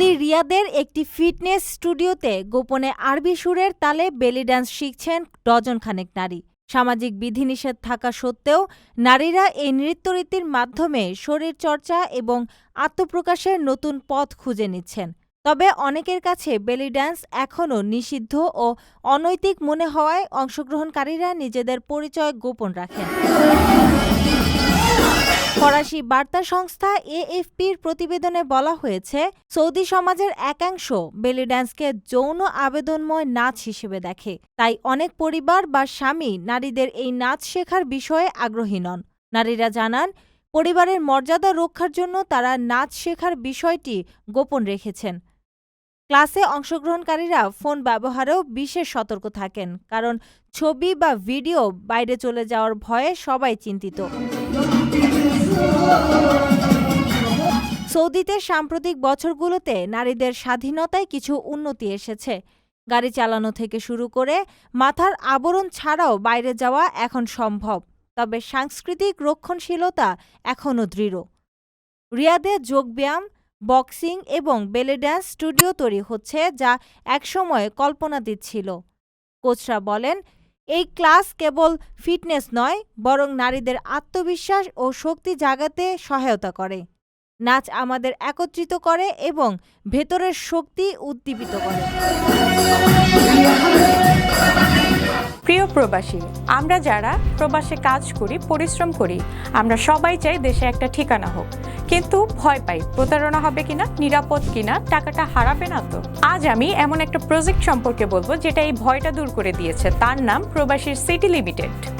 Saudi রিয়াদের একটি fitness স্টুডিওতে গোপনে আরবি সুরের তালে বেলি ডান্স শিখছেন ডজন খানেক নারী। সামাজিক বিধিনিষেধ থাকা সত্ত্বেও নারীরা এই নৃত্যরীতির মাধ্যমে শরীরচর্চা এবং আত্মপ্রকাশের নতুন পথ খুঁজে নিচ্ছেন। তবে অনেকের কাছে বেলি ডান্স এখনও নিষিদ্ধ ও অনৈতিক মনে হওয়ায় অংশগ্রহণকারীরা নিজেদের পরিচয় গোপন রাখেন। ফরাসি বার্তা সংস্থা এএফপির প্রতিবেদনে বলা হয়েছে, সৌদি সমাজের একাংশ বেলি ড্যান্সকে যৌন আবেদনময় নাচ হিসেবে দেখে। তাই অনেক পরিবার বা স্বামী নারীদের এই নাচ শেখার বিষয়ে আগ্রহী নন। নারীরা জানান, পরিবারের মর্যাদা রক্ষার জন্য তারা নাচ শেখার বিষয়টি গোপন রেখেছেন। ক্লাসে অংশগ্রহণকারীরা ফোন ব্যবহারেও বিশেষ সতর্ক থাকেন, কারণ ছবি বা ভিডিও বাইরে চলে যাওয়ার ভয়ে সবাই চিন্তিত। সৌদিতে সাম্প্রতিক বছরগুলোতে নারীদের স্বাধীনতায় কিছু উন্নতি এসেছে। গাড়ি চালানো থেকে শুরু করে মাথার আবরণ ছাড়াও বাইরে যাওয়া এখন সম্ভব, তবে সাংস্কৃতিক রক্ষণশীলতা এখনও দৃঢ়। রিয়াদে যোগব্যায়াম, বক্সিং এবং বেলে ড্যান্স স্টুডিও তৈরি হচ্ছে যা একসময় কল্পনাতীত ছিল কোচরা বলেন, এই ক্লাস কেবল ফিটনেস নয়, বরং নারীদের আত্মবিশ্বাস ও শক্তি জাগাতে সহায়তা করে। নাচ আমাদের একত্রিত করে এবং ভেতরের শক্তি উদ্দীপিত করে। প্রিয় প্রবাসী, আমরা যারা প্রবাসে কাজ করি, পরিশ্রম করি, আমরা সবাই চাই দেশে একটা ঠিকানা হোক। কিন্তু ভয় পাই, প্রতারণা হবে কিনা, নিরাপদ কিনা, টাকাটা হারাবে না তো? আজ আমি এমন একটা প্রজেক্ট সম্পর্কে বলব, যেটা এই ভয়টা দূর করে দিয়েছে। তার নাম প্রবাসীর সিটি লিমিটেড।